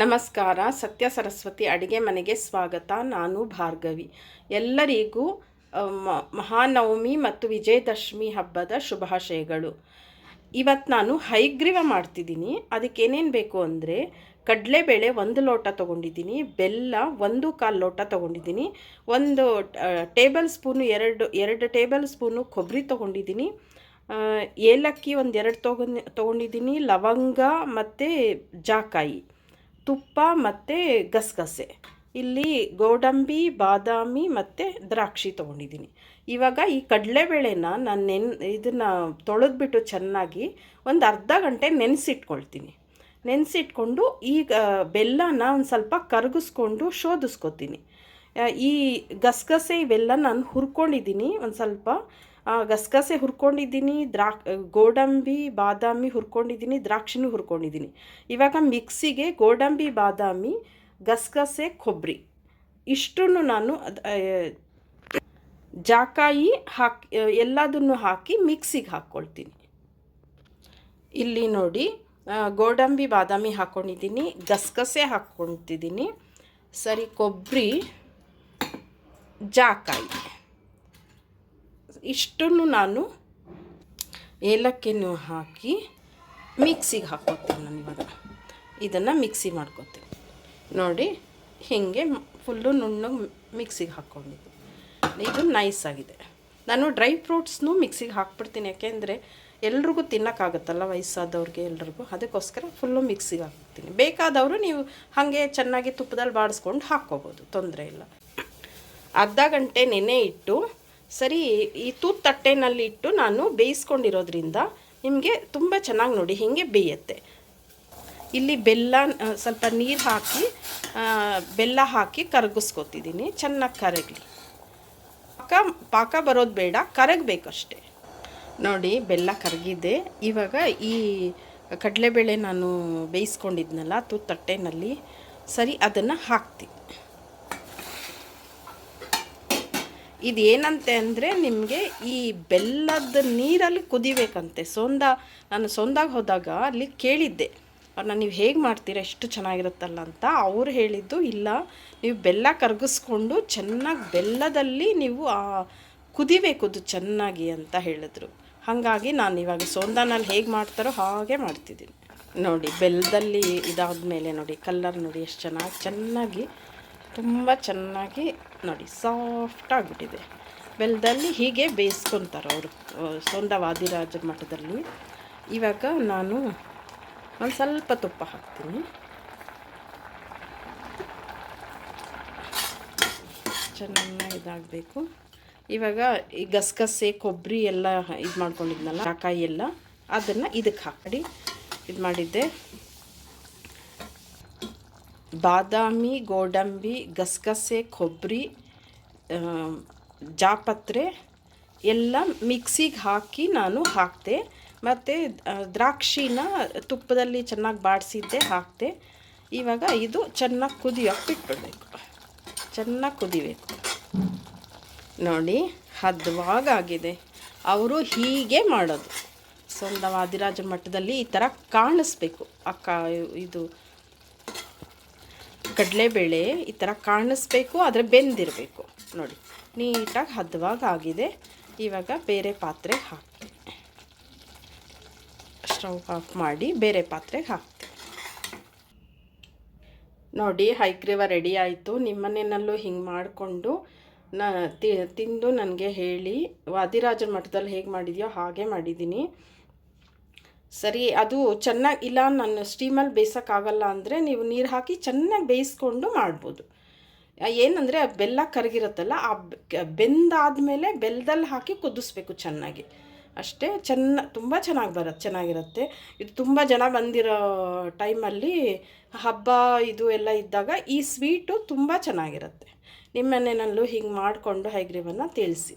ನಮಸ್ಕಾರ, ಸತ್ಯ ಸರಸ್ವತಿ ಅಡುಗೆ ಮನೆಗೆ ಸ್ವಾಗತ. ನಾನು ಭಾರ್ಗವಿ. ಎಲ್ಲರಿಗೂ ಮಹಾನವಮಿ ಮತ್ತು ವಿಜಯದಶಮಿ ಹಬ್ಬದ ಶುಭಾಶಯಗಳು. ಇವತ್ತು ನಾನು ಹೈಗ್ರೀವ ಮಾಡ್ತಿದ್ದೀನಿ. ಅದಕ್ಕೆ ಏನೇನು ಬೇಕು ಅಂದರೆ, ಕಡಲೆಬೇಳೆ ಒಂದು ಲೋಟ ತೊಗೊಂಡಿದ್ದೀನಿ, ಬೆಲ್ಲ ಒಂದು ಕಾಲು ಲೋಟ ತೊಗೊಂಡಿದ್ದೀನಿ, ಒಂದು ಟೇಬಲ್ ಸ್ಪೂನು ಎರಡು ಎರಡು ಟೇಬಲ್ ಸ್ಪೂನು ಕೊಬ್ಬರಿ ತೊಗೊಂಡಿದ್ದೀನಿ ಏಲಕ್ಕಿ ಒಂದು ಎರಡು ತೊಗೊಂಡು, ತೊಗೊಂಡಿದ್ದೀನಿ, ಲವಂಗ ಮತ್ತು ಜಾಕಾಯಿ. ತುಪ್ಪ ಮತ್ತು ಗಸಗಸೆ. ಇಲ್ಲಿ ಗೋಡಂಬಿ, ಬಾದಾಮಿ ಮತ್ತು ದ್ರಾಕ್ಷಿ ತೊಗೊಂಡಿದ್ದೀನಿ. ಇವಾಗ ಈ ಕಡಲೆಬೇಳೆನ ನಾನು ನೆನ್, ಇದನ್ನು ತೊಳೆದ್ಬಿಟ್ಟು ಚೆನ್ನಾಗಿ ಒಂದು ಅರ್ಧ ಗಂಟೆ ನೆನೆಸಿಟ್ಕೊಳ್ತೀನಿ. ನೆನೆಸಿಟ್ಕೊಂಡು ಈಗ ಬೆಲ್ಲನ ಒಂದು ಸ್ವಲ್ಪ ಕರಗಿಸ್ಕೊಂಡು ಶೋಧಿಸ್ಕೊತೀನಿ. ಈ ಗಸಗಸೆ ಇವೆಲ್ಲ ನಾನು ಹುರ್ಕೊಂಡಿದ್ದೀನಿ ಒಂದು ಸ್ವಲ್ಪ. ಗಸಗಸೆ ಹುರ್ಕೊಂಡಿದ್ದೀನಿ ದ್ರಾಕ್ ಗೋಡಂಬಿ, ಬಾದಾಮಿ ಹುರ್ಕೊಂಡಿದ್ದೀನಿ, ದ್ರಾಕ್ಷಿನೂ ಹುರ್ಕೊಂಡಿದ್ದೀನಿ. ಇವಾಗ ಮಿಕ್ಸಿಗೆ ಗೋಡಂಬಿ, ಬಾದಾಮಿ, ಗಸಗಸೆ, ಕೊಬ್ಬರಿ ಇಷ್ಟನ್ನು ನಾನು ಜಾಕಾಯಿ ಹಾಕಿ ಎಲ್ಲದನ್ನು ಹಾಕಿ ಮಿಕ್ಸಿಗೆ ಹಾಕ್ಕೊಳ್ತೀನಿ. ಇಲ್ಲಿ ನೋಡಿ ಗೋಡಂಬಿ, ಬಾದಾಮಿ ಹಾಕ್ಕೊಂಡಿದ್ದೀನಿ ಗಸಗಸೆ ಹಾಕ್ಕೊಳ್ತಿದ್ದೀನಿ. ಸರಿ, ಕೊಬ್ಬರಿ, ಜಾಕಾಯಿ. ಇಷ್ಟನ್ನು ನಾನು ಏಲಕ್ಕಿನೂ ಹಾಕಿ ಮಿಕ್ಸಿಗೆ ಹಾಕ್ಕೋತೀನಿ ನಾನು ಇವಾಗ. ಇದನ್ನು ಮಿಕ್ಸಿ ಮಾಡ್ಕೊತೀನಿ. ನೋಡಿ, ಹೀಗೆ ಫುಲ್ಲು ನುಣ್ಣಗೆ ಮಿಕ್ಸಿಗೆ ಹಾಕ್ಕೊಂಡಿದ್ದೀನಿ ಇದು ನೈಸ್ ಆಗಿದೆ. ನಾನು ಡ್ರೈ ಫ್ರೂಟ್ಸ್ನು ಮಿಕ್ಸಿಗೆ ಹಾಕ್ಬಿಡ್ತೀನಿ. ಯಾಕೆಂದರೆ ಎಲ್ರಿಗೂ ತಿನ್ನೋಕ್ಕಾಗತ್ತಲ್ಲ ವಯಸ್ಸಾದವ್ರಿಗೆ ಎಲ್ರಿಗೂ. ಅದಕ್ಕೋಸ್ಕರ ಫುಲ್ಲು ಮಿಕ್ಸಿಗೆ ಹಾಕ್ತೀನಿ. ಬೇಕಾದವರು ನೀವು ಹಾಗೆ ಚೆನ್ನಾಗಿ ತುಪ್ಪದಲ್ಲಿ ಬಾಡಿಸ್ಕೊಂಡು ಹಾಕ್ಕೋಬೋದು. ತೊಂದರೆ ಇಲ್ಲ. ಅರ್ಧ ಗಂಟೆ ನೆನೆ ಇಟ್ಟು ಸರಿ, ಈ ತೂತ್ ತಟ್ಟೆನಲ್ಲಿ ಇಟ್ಟು ನಾನು ಬೇಯಿಸ್ಕೊಂಡಿರೋದ್ರಿಂದ ನಿಮಗೆ ತುಂಬ ಚೆನ್ನಾಗಿ ನೋಡಿ, ಹೀಗೆ ಬೇಯುತ್ತೆ. ಇಲ್ಲಿ ಬೆಲ್ಲ ಸ್ವಲ್ಪ ನೀರು ಹಾಕಿ ಬೆಲ್ಲ ಹಾಕಿ ಕರಗಿಸ್ಕೊತಿದ್ದೀನಿ ಚೆನ್ನಾಗಿ ಕರಗಲಿ. ಪಾಕ ಪಾಕ ಬರೋದು ಬೇಡ, ಕರಗಬೇಕಷ್ಟೆ. ನೋಡಿ, ಬೆಲ್ಲ ಕರಗಿದೆ. ಇವಾಗ ಈ ಕಡಲೆಬೇಳೆ ನಾನು ಬೇಯಿಸ್ಕೊಂಡಿದ್ನಲ್ಲ, ತೂತ್ ತಟ್ಟೆನಲ್ಲಿ, ಸರಿ, ಅದನ್ನು ಹಾಕ್ತೀನಿ. ಇದು ಏನಂತೆ ಅಂದರೆ ನಿಮಗೆ ಈ ಬೆಲ್ಲದ ನೀರಲ್ಲಿ ಕುದಿಬೇಕಂತೆ. ಸೋಂದ ನಾನು ಸೋಂದಾಗ ಹೋದಾಗ ಅಲ್ಲಿ ಕೇಳಿದ್ದೆ. ಅವ್ರನ್ನ ನೀವು ಹೇಗೆ ಮಾಡ್ತೀರಾ? ಎಷ್ಟು ಚೆನ್ನಾಗಿರುತ್ತಲ್ಲ ಅಂತ. ಅವ್ರು ಹೇಳಿದ್ದು, ಇಲ್ಲ, ನೀವು ಬೆಲ್ಲ ಕರಗಿಸ್ಕೊಂಡು ಚೆನ್ನಾಗಿ ಬೆಲ್ಲದಲ್ಲಿ ನೀವು, ಆ, ಕುದಿಬೇಕು ಅದು ಚೆನ್ನಾಗಿ ಅಂತ ಹೇಳಿದ್ರು. ಹಾಗಾಗಿ ನಾನು ಇವಾಗ ಸೋಂದಾನಲ್ಲಿ ಹೇಗೆ ಮಾಡ್ತಾರೋ ಹಾಗೆ ಮಾಡ್ತಿದ್ದೀನಿ. ನೋಡಿ, ಬೆಲ್ಲದಲ್ಲಿ ಇದಾದ ಮೇಲೆ ನೋಡಿ ಕಲ್ಲರ್ ನೋಡಿ, ಎಷ್ಟು ಚೆನ್ನಾಗಿ ಚೆನ್ನಾಗಿ ತುಂಬ ಚೆನ್ನಾಗಿ ನೋಡಿ ಸಾಫ್ಟ್ ಆಗಿಬಿಟ್ಟಿದೆ. ಬೆಲ್ಲದಲ್ಲಿ ಹೀಗೆ ಬೇಯಿಸ್ಕೊತಾರೆ ಅವರು ಸೊಂದ ವಾದಿರಾಜ ಮಠದಲ್ಲಿ. ಇವಾಗ ನಾನು ಒಂದು ಸ್ವಲ್ಪ ತುಪ್ಪ ಹಾಕ್ತೀನಿ. ಚೆನ್ನಾಗಿ ಇದಾಗಬೇಕು ಇವಾಗ ಈ ಗಸಗಸೆ, ಕೊಬ್ಬರಿ ಎಲ್ಲ ಇದು ಮಾಡ್ಕೊಂಡಿದ್ನಲ್ಲ ಕಾಯಿ ಎಲ್ಲ, ಅದನ್ನು ಇದಕ್ಕೆ ಹಾಕಿ ಇದು ಮಾಡಿದ್ದೆ ಬಾದಾಮಿ, ಗೋಡಂಬಿ, ಗಸಗಸೆ, ಕೊಬ್ಬರಿ ಜಾಪತ್ರೆ ಎಲ್ಲ ಮಿಕ್ಸಿಗೆ ಹಾಕಿ ನಾನು ಹಾಕಿದೆ ಮತ್ತು ದ್ರಾಕ್ಷಿನ ತುಪ್ಪದಲ್ಲಿ ಚೆನ್ನಾಗಿ ಬಾಡಿಸಿದ್ದೆ ಹಾಕಿದೆ ಇವಾಗ ಇದು ಚೆನ್ನಾಗಿ ಕುದಿಯೋಕೆ ಬಿಟ್ಬಿಡ್ಬೇಕು. ಚೆನ್ನಾಗಿ ಕುದಿಬೇಕು. ನೋಡಿ, ಹದವಾಗಾಗಿದೆ. ಅವರು ಹೀಗೆ ಮಾಡೋದು. ಸೊಂದ ವಾದಿರಾಜ ಮಠದಲ್ಲಿ ಈ ಥರ ಕಾಣಿಸ್ಬೇಕು. ಅಕ್ಕ, ಇದು ಕಡಲೆಬೇಳೆ ಈ ಥರ ಕಾಣಿಸ್ಬೇಕು, ಆದರೆ ಬೆಂದಿರಬೇಕು. ನೋಡಿ, ನೀಟಾಗಿ ಹದವಾಗಿ ಆಗಿದೆ ಇವಾಗ ಬೇರೆ ಪಾತ್ರೆಗೆ ಹಾಕ್ತೀನಿ. ಸ್ಟವ್ ಆಫ್ ಮಾಡಿ ಬೇರೆ ಪಾತ್ರೆಗೆ ಹಾಕ್ತೀನಿ. ನೋಡಿ, ಹೈಗ್ರೀವ ರೆಡಿ ಆಯಿತು. ನಿಮ್ಮನೆಯಲ್ಲೂ ಹಿಂಗೆ ಮಾಡಿಕೊಂಡು ನ ತಿಂದು ನನಗೆ ಹೇಳಿ. ವಾದಿರಾಜನ ಮಠದಲ್ಲಿ ಹೇಗೆ ಮಾಡಿದೆಯೋ ಹಾಗೆ ಮಾಡಿದ್ದೀನಿ. ಸರಿ, ಅದು ಚೆನ್ನಾಗಿ, ಇಲ್ಲ ನಾನು ಸ್ಟೀಮಲ್ಲಿ ಬೇಯಿಸೋಕ್ಕಾಗಲ್ಲ ಅಂದರೆ ನೀವು ನೀರು ಹಾಕಿ ಚೆನ್ನಾಗಿ ಬೇಯಿಸ್ಕೊಂಡು ಮಾಡ್ಬೋದು. ಏನಂದರೆ ಬೆಲ್ಲ ಕರಗಿರುತ್ತಲ್ಲ, ಆ ಬೆ- ಬೆಂದಾದ್ಮೇಲೆ ಬೆಲ್ಲದಲ್ಲಿ ಹಾಕಿ ಕುದಿಸ್ಬೇಕು ಚೆನ್ನಾಗಿ. ಅಷ್ಟೇ ಚೆನ್ನ ತುಂಬ ಚೆನ್ನಾಗಿ ಬರುತ್ತೆ ಚೆನ್ನಾಗಿರುತ್ತೆ. ಇದು ತುಂಬ ಜನ ಬಂದಿರೋ ಟೈಮಲ್ಲಿ ಹಬ್ಬ, ಇದು ಎಲ್ಲ ಇದ್ದಾಗ ಈ ಸ್ವೀಟು ತುಂಬ ಚೆನ್ನಾಗಿರುತ್ತೆ. ನಿಮ್ಮನೆಯಲ್ಲೂ ಹಿಂಗೆ ಮಾಡಿಕೊಂಡು ಹೈಗ್ರೀವನ್ನು ತಿಳಿಸಿ.